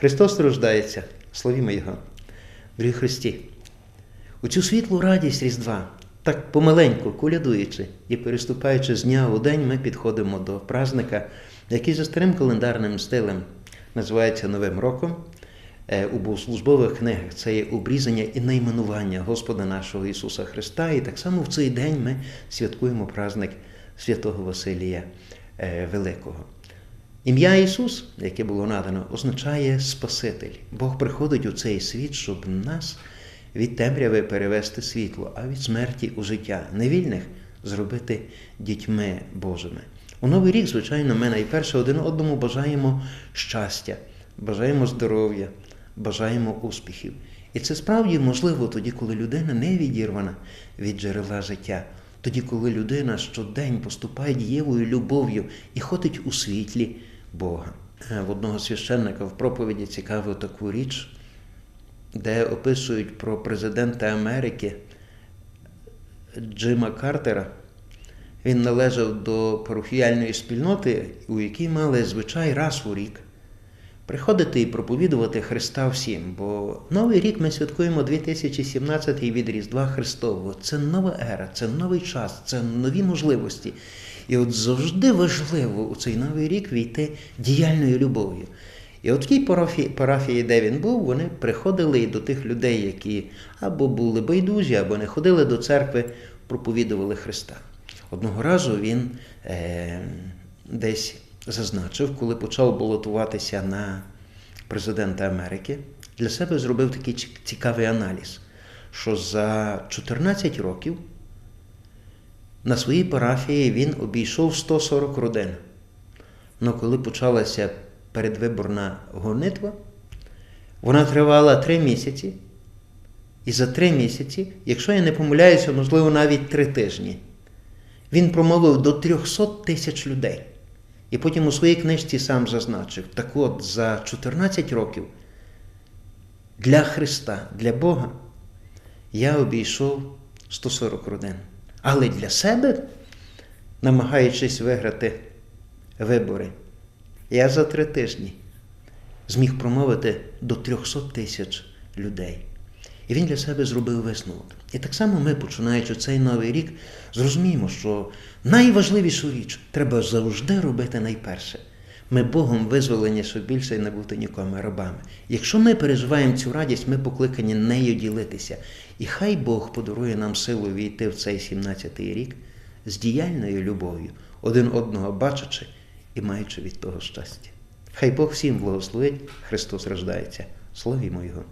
Христос рождається, славімо Його. Дорогі Христі, у цю світлу радість Різдва, так помаленьку, колядуючи і переступаючи з дня у день, ми підходимо до праздника, який за старим календарним стилем називається Новим роком. Е, У богослужбових книгах це є обрізання і найменування Господа нашого Ісуса Христа. І так само в цей день ми святкуємо праздник святого Василія е, Великого. Ім'я Ісус, яке було надано, означає Спаситель. Бог приходить у цей світ, щоб нас від темряви перевести світло, а від смерті у життя невільних зробити дітьми Божими. У Новий рік, звичайно, ми найперше один одному бажаємо щастя, бажаємо здоров'я, бажаємо успіхів. І це справді можливо тоді, коли людина не відірвана від джерела життя, тоді, коли людина щодень поступає дієвою любов'ю і ходить у світлі Бога. Е, В одного священника в проповіді цікаву таку річ, де описують про президента Америки Джима Картера. Він належав до парохіяльної спільноти, у якій мали звичай раз у рік приходити і проповідувати Христа всім. Бо Новий рік ми святкуємо 2017 від Різдва Христового. Це нова ера, це новий час, це нові можливості. І от завжди важливо у цей новий рік війти діяльною любов'ю. І от в тій парафії, парафії, де він був, вони приходили і до тих людей, які або були байдужі, або не ходили до церкви, проповідували Христа. Одного разу він е, десь зазначив, коли почав балотуватися на президента Америки, для себе зробив такий цікавий аналіз, що за 14 років на своїй парафії він обійшов 140 родин. Але коли почалася передвиборна гонитва, вона тривала три місяці. І за три місяці, якщо я не помиляюся, можливо, навіть три тижні, він промовив до 300 тисяч людей. І потім у своїй книжці сам зазначив: так от за 14 років для Христа, для Бога я обійшов 140 родин. Але для себе, намагаючись виграти вибори, я за три тижні зміг промовити до 300 тисяч людей. І він для себе зробив висновок. І так само ми, починаючи цей новий рік, зрозуміємо, що найважливішу річ треба завжди робити найперше. Ми Богом визволені, щоб більше не бути нікому рабами. Якщо ми переживаємо цю радість, ми покликані нею ділитися. І хай Бог подарує нам силу війти в цей 17-й рік з діяльною любов'ю, один одного бачачи і маючи від того щастя. Хай Бог всім благословить, Христос рождається. Славімо Його!